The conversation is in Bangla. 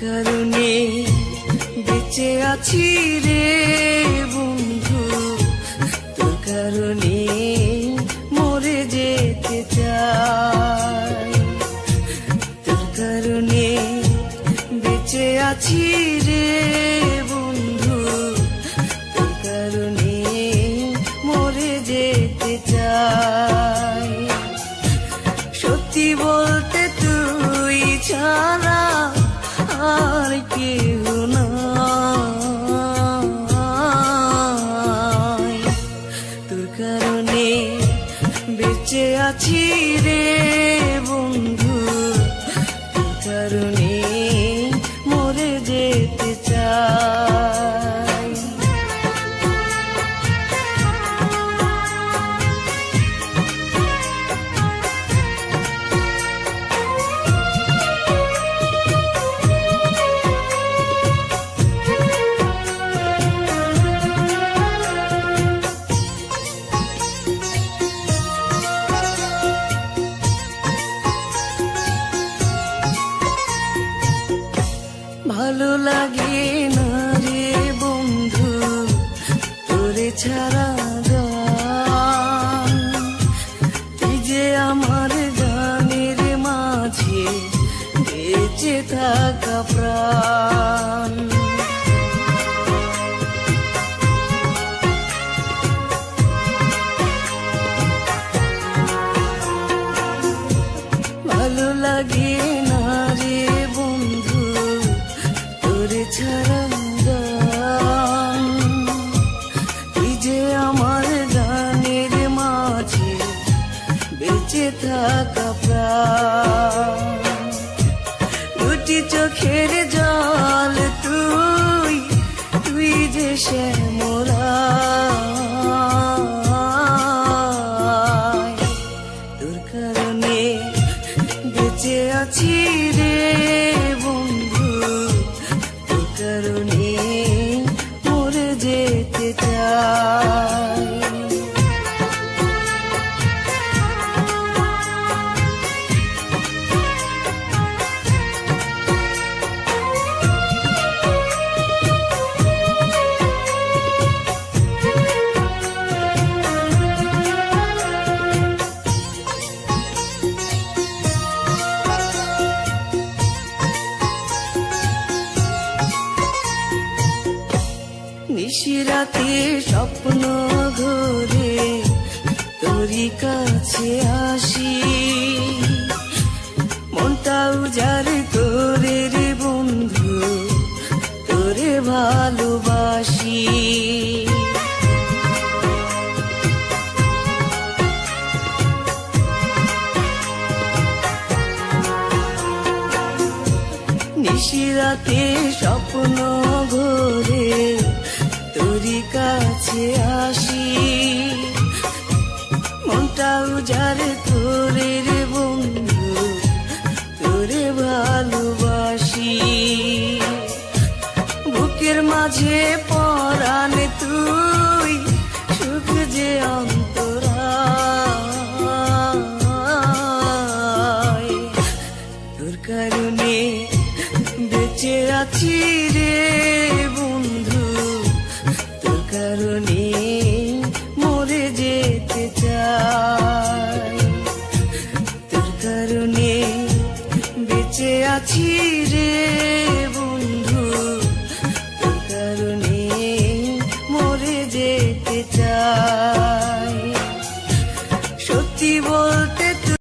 কারণে বেঁচে আছি রে বন্ধু। তোর কারণে মরে যেতে চাই। তোর কারণে বেঁচে আছি রে ভালো লাগে না রে বন্ধু? তোরে ছাড়া যে আমার মাঝে ভালো লাগে hit. নিশিরাতে স্বপ্ন ঘরে তোরই কাছে আসি। মনটা উজাড় করে রে বন্ধু, তোরে ভালোবাসি। নিশিরাতে স্বপ্ন ঘরে তোরই কাছে আসি। মনটা উজাড় করে রে বন্ধু, তোরে ভালোবাসি। বুকের মাঝে পরাণ তুই, সুখ যে অন্তরা তোর কারণে বেঁচে আছি রে। তোর কারণে বেঁচে আছি রে